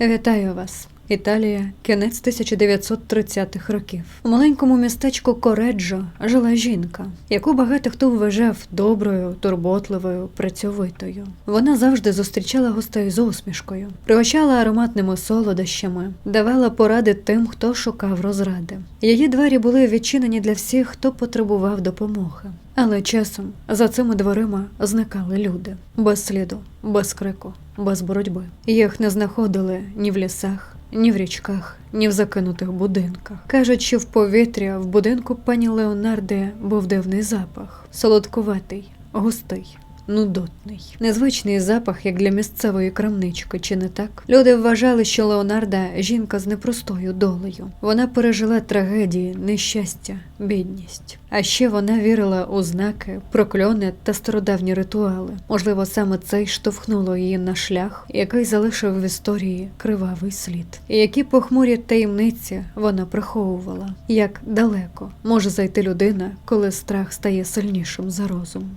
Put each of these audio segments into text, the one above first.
Вітаю вас. Італія, кінець 1930-х років. У маленькому містечку Кореджо жила жінка, яку багато хто вважав доброю, турботливою, працьовитою. Вона завжди зустрічала гостей з усмішкою, пригощала ароматними солодощами, давала поради тим, хто шукав розради. Її двері були відчинені для всіх, хто потребував допомоги. Але часом за цими дверима зникали люди без сліду, без крику, без боротьби. Їх не знаходили ні в лісах, ні в річках, ні в закинутих будинках. Кажуть, що в повітря в будинку пані Леонарди був дивний запах, солодкуватий, густий. Нудотний, незвичний запах, як для місцевої крамнички, чи не так? Люди вважали, що Леонарда жінка з непростою долею. Вона пережила трагедії, нещастя, бідність. А ще вона вірила у знаки, прокльони та стародавні ритуали. Можливо, саме це й штовхнуло її на шлях, який залишив в історії кривавий слід. І які похмурі таємниці вона приховувала, як далеко може зайти людина, коли страх стає сильнішим за розум.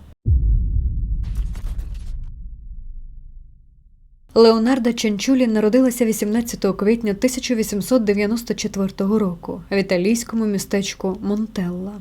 Леонарда Ченчулі народилася 18 квітня 1894 року в італійському містечку Монтелла.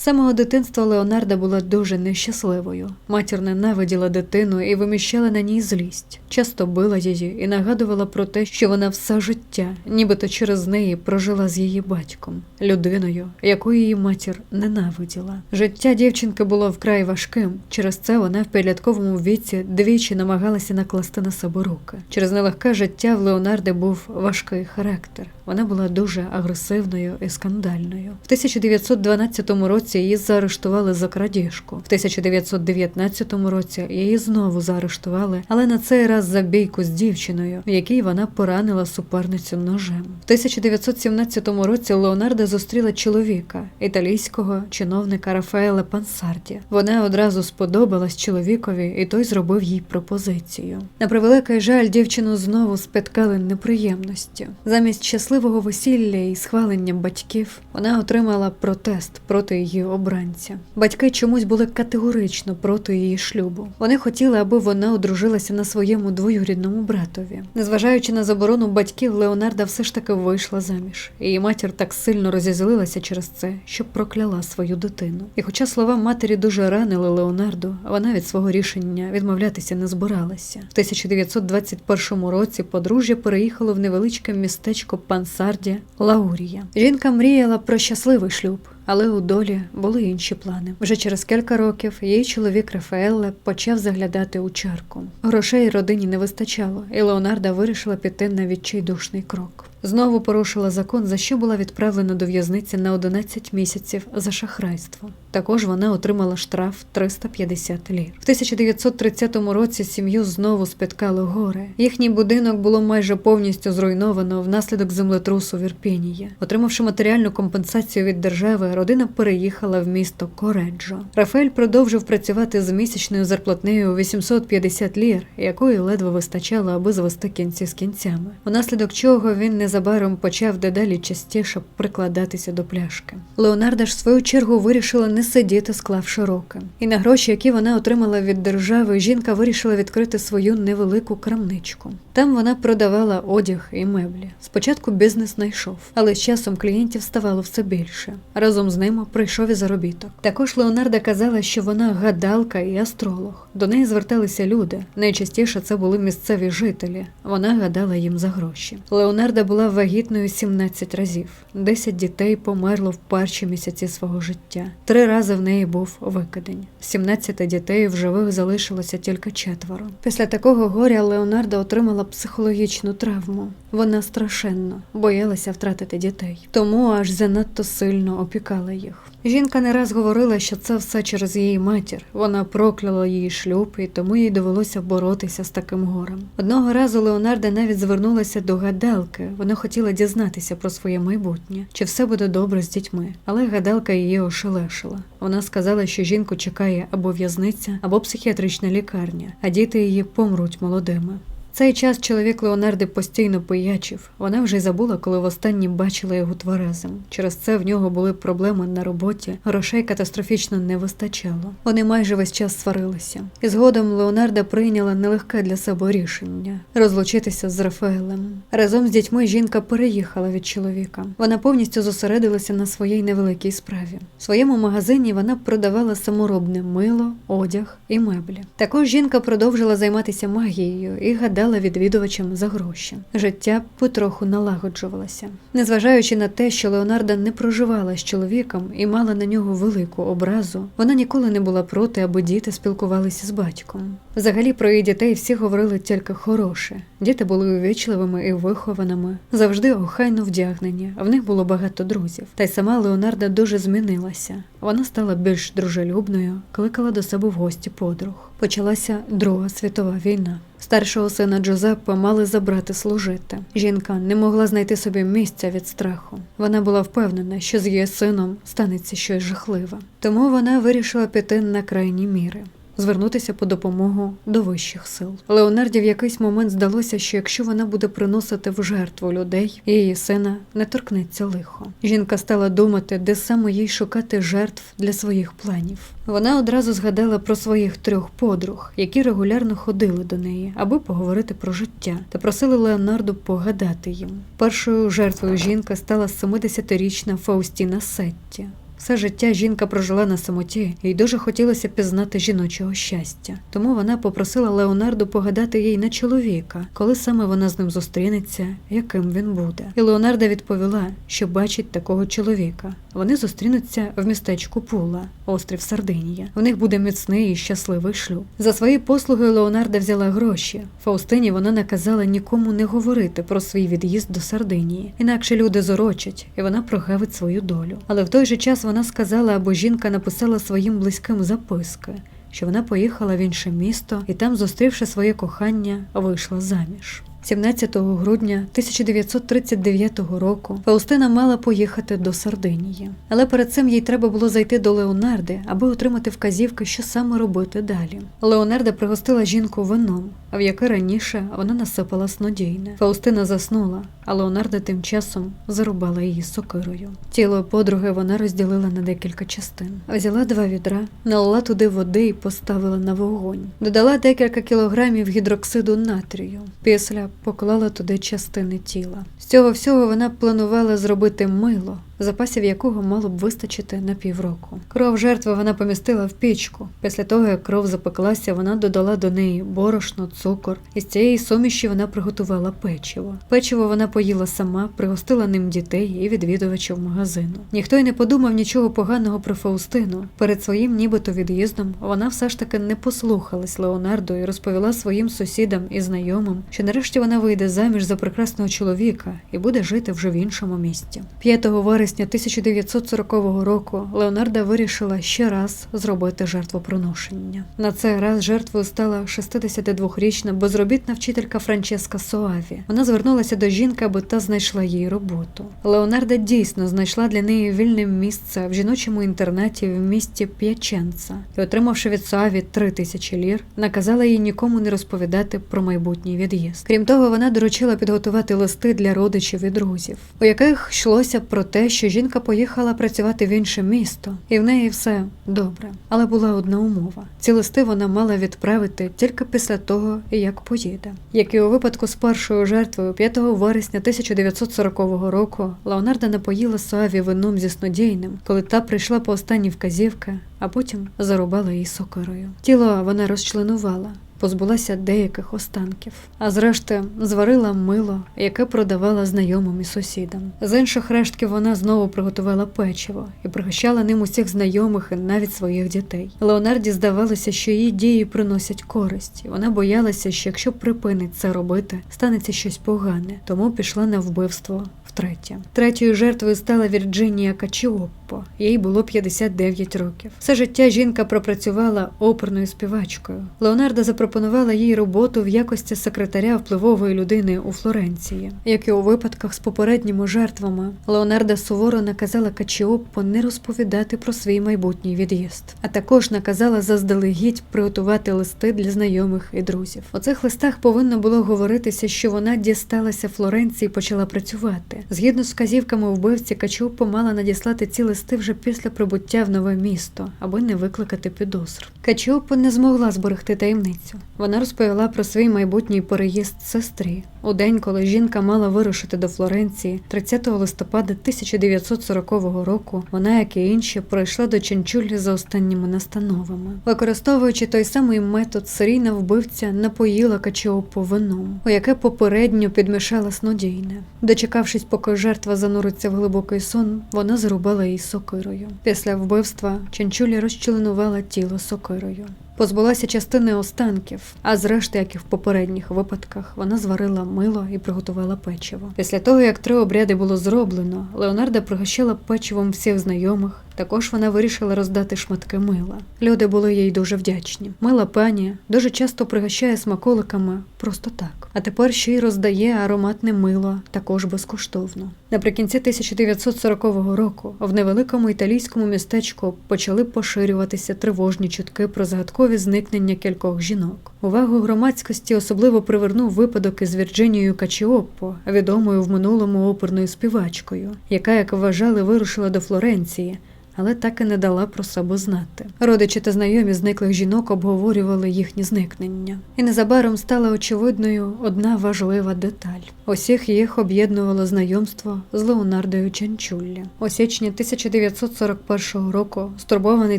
Самого дитинства Леонарда була дуже нещасливою. Матір ненавиділа дитину і виміщала на ній злість. Часто била її і нагадувала про те, що вона все життя, нібито через неї прожила з її батьком, людиною, яку її матір ненавиділа. Життя дівчинки було вкрай важким. Через це вона в підлітковому віці двічі намагалася накласти на себе руки. Через нелегке життя в Леонарди був важкий характер. Вона була дуже агресивною і скандальною. В 1912 році її заарештували за крадіжку. В 1919 році її знову заарештували, але на цей раз за бійку з дівчиною, в якій вона поранила суперницю ножем. В 1917 році Леонарда зустріла чоловіка, італійського чиновника Рафаела Пансарді. Вона одразу сподобалась чоловікові, і той зробив їй пропозицію. На превеликий жаль, дівчину знову спіткали неприємності. Замість щасливого весілля і схвалення батьків вона отримала протест проти її обранця. Батьки чомусь були категорично проти її шлюбу. Вони хотіли, аби вона одружилася на своєму двоюрідному братові. Незважаючи на заборону батьків, Леонарда все ж таки вийшла заміж. Її матір так сильно розізлилася через це, що прокляла свою дитину. І хоча слова матері дуже ранили Леонарду, вона від свого рішення відмовлятися не збиралася. В 1921 році подружжя переїхало в невеличке містечко Пансарді Лаурія. Жінка мріяла про щасливий шлюб. Але у долі були інші плани. Вже через кілька років її чоловік Рафаелле почав заглядати у чарку. Грошей родині не вистачало, і Леонарда вирішила піти на відчайдушний крок. Знову порушила закон, за що була відправлена до в'язниці на 11 місяців за шахрайство. Також вона отримала штраф 350 лір. В 1930 році сім'ю знову спіткало горе. Їхній будинок було майже повністю зруйновано внаслідок землетрусу в Ірпінії. Отримавши матеріальну компенсацію від держави, родина переїхала в місто Кореджо. Рафаель продовжив працювати з місячною зарплатнею 850 лір, якої ледве вистачало, аби звести кінці з кінцями. Унаслідок чого він незабаром почав дедалі частіше прикладатися до пляшки. Леонарда ж в свою чергу вирішила не сидіти, склавши руки. І на гроші, які вона отримала від держави, жінка вирішила відкрити свою невелику крамничку. Там вона продавала одяг і меблі. Спочатку бізнес знайшов, але з часом клієнтів ставало все більше. Разом з ними прийшов і заробіток. Також Леонарда казала, що вона гадалка і астролог. До неї зверталися люди. Найчастіше це були місцеві жителі. Вона гадала їм за гроші. Леонарда була вагітною 17 разів. 10 дітей померло в перші місяці свого життя. Три рази в неї був викидень. 17 дітей в живих залишилося тільки четверо. Після такого горя Леонарда отримала психологічну травму. Вона страшенно боялася втратити дітей, тому аж занадто сильно опікала їх. Жінка не раз говорила, що це все через її матір. Вона прокляла її шлюб, і тому їй довелося боротися з таким горем. Одного разу Леонарда навіть звернулася до гадалки. Вона хотіла дізнатися про своє майбутнє, чи все буде добре з дітьми. Але гадалка її ошелешила. Вона сказала, що жінку чекає або в'язниця, або психіатрична лікарня, а діти її помруть молодими. Цей час чоловік Леонарди постійно пиячив. Вона вже забула, коли востаннє бачила його тверезим. Через це в нього були проблеми на роботі, грошей катастрофічно не вистачало. Вони майже весь час сварилися. І згодом Леонарда прийняла нелегке для себе рішення розлучитися з Рафаелем. Разом з дітьми жінка переїхала від чоловіка. Вона повністю зосередилася на своїй невеликій справі. В своєму магазині вона продавала саморобне мило, одяг і меблі. Також жінка продовжила займатися магією і гадала відвідувачам за гроші. Життя потроху налагоджувалося. Незважаючи на те, що Леонарда не проживала з чоловіком і мала на нього велику образу, вона ніколи не була проти, аби діти спілкувалися з батьком. Взагалі про її дітей всі говорили тільки хороше. Діти були увічливими і вихованими, завжди охайно вдягнені. В них було багато друзів. Та й сама Леонарда дуже змінилася. Вона стала більш дружелюбною, кликала до себе в гості подруг. Почалася Друга світова війна. Старшого сина Джозеппа мали забрати служити. Жінка не могла знайти собі місця від страху. Вона була впевнена, що з її сином станеться щось жахливе. Тому вона вирішила піти на крайні міри. Звернутися по допомогу до вищих сил. Леонарді в якийсь момент здалося, що якщо вона буде приносити в жертву людей, її сина не торкнеться лихо. Жінка стала думати, де саме їй шукати жертв для своїх планів. Вона одразу згадала про своїх трьох подруг, які регулярно ходили до неї, аби поговорити про життя, та просили Леонарду погадати їм. Першою жертвою жінка стала 70-річна Фаустіна Сетті. Все життя жінка прожила на самоті, їй дуже хотілося пізнати жіночого щастя. Тому вона попросила Леонарду погадати їй на чоловіка, коли саме вона з ним зустрінеться, яким він буде. І Леонарда відповіла, що бачить такого чоловіка. Вони зустрінуться в містечку Пула, острів Сардинія. В них буде міцний і щасливий шлюб. За свої послуги Леонарда взяла гроші. Фаустині вона наказала нікому не говорити про свій від'їзд до Сардинії, інакше люди зорочать, і вона прогавить свою долю. Але в той же час вона сказала, або жінка написала своїм близьким записки, що вона поїхала в інше місто і там, зустрівши своє кохання, вийшла заміж. 17 грудня 1939 року Фаустина мала поїхати до Сардинії, але перед цим їй треба було зайти до Леонарди, аби отримати вказівки, що саме робити далі. Леонарда пригостила жінку вином, в яке раніше вона насипала снодійне. Фаустина заснула, а Леонарда тим часом зарубала її сокирою. Тіло подруги вона розділила на декілька частин. Взяла два відра, налила туди води і поставила на вогонь. Додала декілька кілограмів гідроксиду натрію. Після поклала туди частини тіла. З цього всього вона планувала зробити мило, запасів якого мало б вистачити на півроку. Кров жертви вона помістила в пічку. Після того, як кров запеклася, вона додала до неї борошно, цукор, і з цієї суміші вона приготувала печиво. Печиво вона поїла сама, пригостила ним дітей і відвідувачів магазину. Ніхто й не подумав нічого поганого про Фаустину. Перед своїм нібито від'їздом вона все ж таки не послухалась Леонардо і розповіла своїм сусідам і знайомим, що нарешті вона вийде заміж за прекрасного чоловіка і буде жити вже в іншому місті. 5 вересня 1940 року Леонарда вирішила ще раз зробити жертвоприношення. На цей раз жертвою стала 62-річна безробітна вчителька Франческа Соаві. Вона звернулася до жінки, аби та знайшла їй роботу. Леонарда дійсно знайшла для неї вільне місце в жіночому інтернаті в місті П'яченца і, отримавши від Соаві три тисячі лір, наказала їй нікому не розповідати про майбутній від'їзд. Крім того, вона доручила підготувати листи для родичів і друзів, у яких йшлося про те, що жінка поїхала працювати в інше місто, і в неї все добре. Але була одна умова: ці листи вона мала відправити тільки після того, як поїде. Як і у випадку з першою жертвою, 5 вересня 1940 року Леонарда напоїла Суаві вином зі снодійним, коли та прийшла по останні вказівки, а потім зарубала її сокирою. Тіло вона розчленувала позбулася деяких останків, а зрештою зварила мило, яке продавала знайомим і сусідам. З інших рештків вона знову приготувала печиво і пригощала ним усіх знайомих і навіть своїх дітей. Леонарді здавалося, що її дії приносять користь, і вона боялася, що якщо припинить це робити, станеться щось погане, тому пішла на вбивство втретє. Третьою жертвою стала Вірджинія Качіоппо. Їй було 59 років. Все життя жінка пропрацювала оперною співачкою. Леонарда запропонувала їй роботу в якості секретаря впливової людини у Флоренції. Як і у випадках з попередніми жертвами, Леонарда суворо наказала Качіоппо не розповідати про свій майбутній від'їзд, а також наказала заздалегідь приготувати листи для знайомих і друзів. У цих листах повинно було говоритися, що вона дісталася Флоренції і почала працювати. Згідно з вказівками вбивці, Качіоппо мала надіслати ці листи вже після прибуття в нове місто, аби не викликати підозр. Качіоппо не змогла зберегти таємницю. Вона розповіла про свій майбутній переїзд сестрі у день, коли жінка мала вирушити до Флоренції 30 листопада 1940 року. Вона, як і інші, пройшла до Ченчулі за останніми настановами. Використовуючи той самий метод, серійна вбивця напоїла Качіоппо вином, у яке попередньо підмішала снодійне. Дочекавшись, поки жертва зануриться в глибокий сон, вона зрубала її сокирою. Після вбивства Чанчулі розчленувала тіло сокирою. Позбулася частини останків, а зрешти, як і в попередніх випадках, вона зварила мило і приготувала печиво. Після того, як три обряди було зроблено, Леонарда пригощала печивом всіх знайомих. Також вона вирішила роздати шматки мила. Люди були їй дуже вдячні. Мила пані дуже часто пригощає смаколиками просто так. А тепер ще й роздає ароматне мило також безкоштовно. Наприкінці 1940 року в невеликому італійському містечку почали поширюватися тривожні чутки про загадкові зникнення кількох жінок. Увагу громадськості особливо привернув випадок із Вірджинією Качіоппо, відомою в минулому оперною співачкою, яка, як вважали, вирушила до Флоренції. Але так і не дала про себе знати. Родичі та знайомі зниклих жінок обговорювали їхні зникнення, і незабаром стала очевидною одна важлива деталь: усіх їх об'єднувало знайомство з Леонардою Чанчуллі. У січні 1941 року, стурбований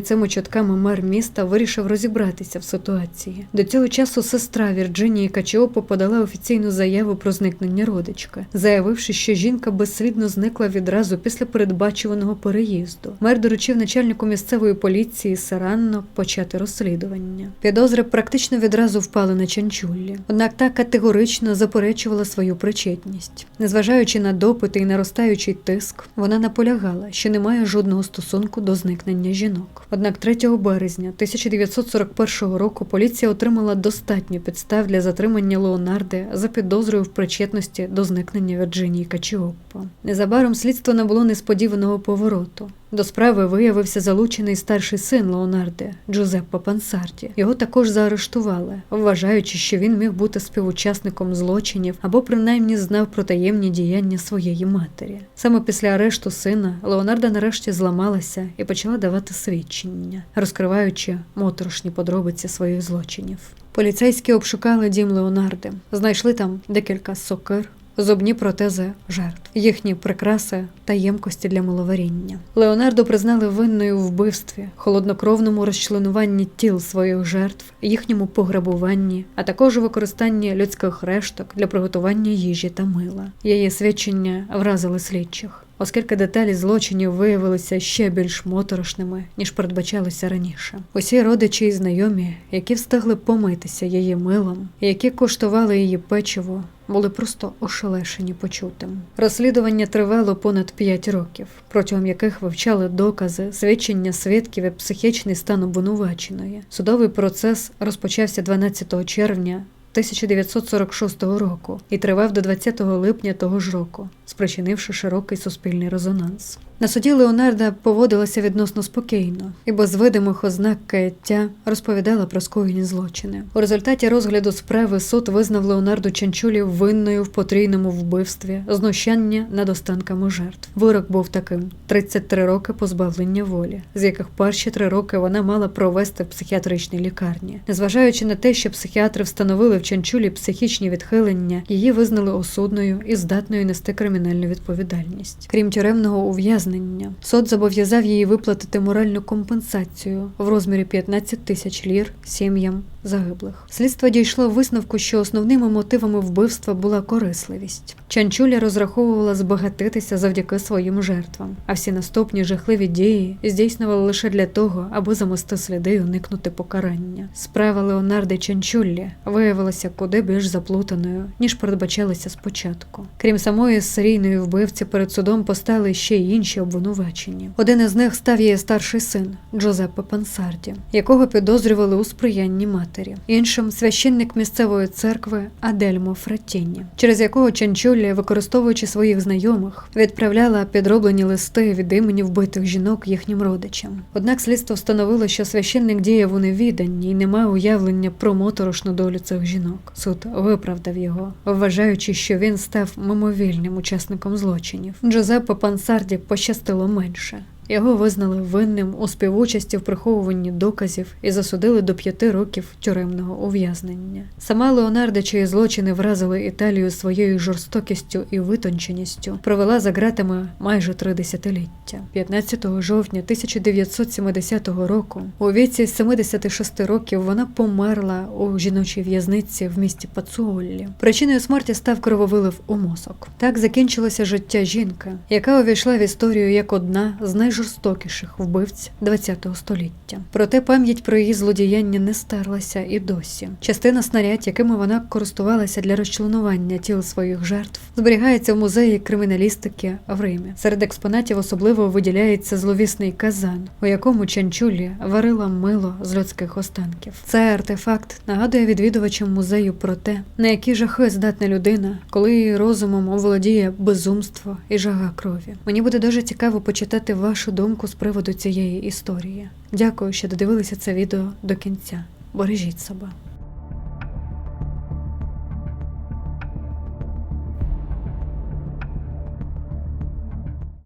цими чутками мер міста вирішив розібратися в ситуації. До цього часу сестра Вірджинії Качіопо подала офіційну заяву про зникнення родички, заявивши, що жінка безслідно зникла відразу після передбачуваного переїзду. Мер доручив начальнику місцевої поліції Саранно почати розслідування. Підозри практично відразу впали на Чанчуллі, однак та категорично заперечувала свою причетність. Незважаючи на допити і наростаючий тиск, вона наполягала, що не має жодного стосунку до зникнення жінок. Однак 3 березня 1941 року поліція отримала достатньо підстав для затримання Леонарди за підозрою в причетності до зникнення Вірджинії Качіоппо. Незабаром слідство набуло несподіваного повороту. До справи виявився залучений старший син Леонарди Джузеппо Пансарті. Його також заарештували, вважаючи, що він міг бути співучасником злочинів або принаймні знав про таємні діяння своєї матері. Саме після арешту сина Леонарда нарешті зламалася і почала давати свідчення, розкриваючи моторошні подробиці своїх злочинів. Поліцейські обшукали дім Леонарди, знайшли там декілька сокир, зубні протези жертв, їхні прикраси та ємкості для маловаріння. Леонардо признали винною в вбивстві, холоднокровному розчленуванні тіл своїх жертв, їхньому пограбуванні, а також використанні людських решток для приготування їжі та мила. Її свідчення вразили слідчих. Оскільки деталі злочинів виявилися ще більш моторошними, ніж передбачалося раніше. Усі родичі і знайомі, які встигли помитися її милом, які коштували її печиво, були просто ошелешені почутим. Розслідування тривало понад 5 років, протягом яких вивчали докази, свідчення свідків і психічний стан обвинуваченої. Судовий процес розпочався 12 червня. 1946 року і тривав до 20 липня того ж року, спричинивши широкий суспільний резонанс. На суді Леонарда поводилася відносно спокійно і без видимих ознак каяття розповідала про скоєні злочини. У результаті розгляду справи суд визнав Леонарду Чанчулі винною в потрійному вбивстві, знущання над останками жертв. Вирок був таким: 33 роки позбавлення волі, з яких перші три роки вона мала провести в психіатричній лікарні. Незважаючи на те, що психіатри встановили в Чанчулі психічні відхилення, її визнали осудною і здатною нести кримінальну відповідальність. Крім тюремного ув'язнення, суд зобов'язав її виплатити моральну компенсацію в розмірі 15 тисяч лір сім'ям загиблих. Слідство дійшло висновку, що основними мотивами вбивства була корисливість. Чанчуля розраховувала збагатитися завдяки своїм жертвам, а всі наступні жахливі дії здійснювали лише для того, аби замести сліди і уникнути покарання. Справа Леонарди Чанчуллі виявилася куди більш заплутаною, ніж передбачалося спочатку. Крім самої серійної вбивці, перед судом постали ще й інші обвинувачені. Один із них став її старший син Джозеппе Пансарді, якого підозрювали у сприянні матері. Матері, іншим священник місцевої церкви Адельмо Фраттіні, через якого Чанчулі, використовуючи своїх знайомих, відправляла підроблені листи від імені вбитих жінок їхнім родичам. Однак слідство встановило, що священник діяв у невіданні і не мав уявлення про моторошну долю цих жінок. Суд виправдав його, вважаючи, що він став мимовільним учасником злочинів. Джозеппо Пансарді пощастило менше. Його визнали винним у співучасті в приховуванні доказів і засудили до п'яти років тюремного ув'язнення. Сама Леонардо, чиї злочини вразили Італію своєю жорстокістю і витонченістю, провела за ґратами майже три десятиліття. 15 жовтня 1970 року, у віці 76 років, вона померла у жіночій в'язниці в місті Пацуоллі. Причиною смерті став крововилив у мозок. Так закінчилося життя жінки, яка увійшла в історію як одна з найжорстокіших вбивць ХХ століття. Проте пам'ять про її злодіяння не стерлася і досі. Частина снарядь, якими вона користувалася для розчленування тіл своїх жертв, зберігається в музеї криміналістики в Римі. Серед експонатів особливо виділяється зловісний казан, у якому Чанчулі варила мило з людських останків. Цей артефакт нагадує відвідувачам музею про те, на які жахи здатна людина, коли її розумом оволодіє безумство і жага крові. Мені буде дуже цікаво почитати вашу думку з приводу цієї історії. Дякую, що додивилися це відео до кінця. Бережіть себе.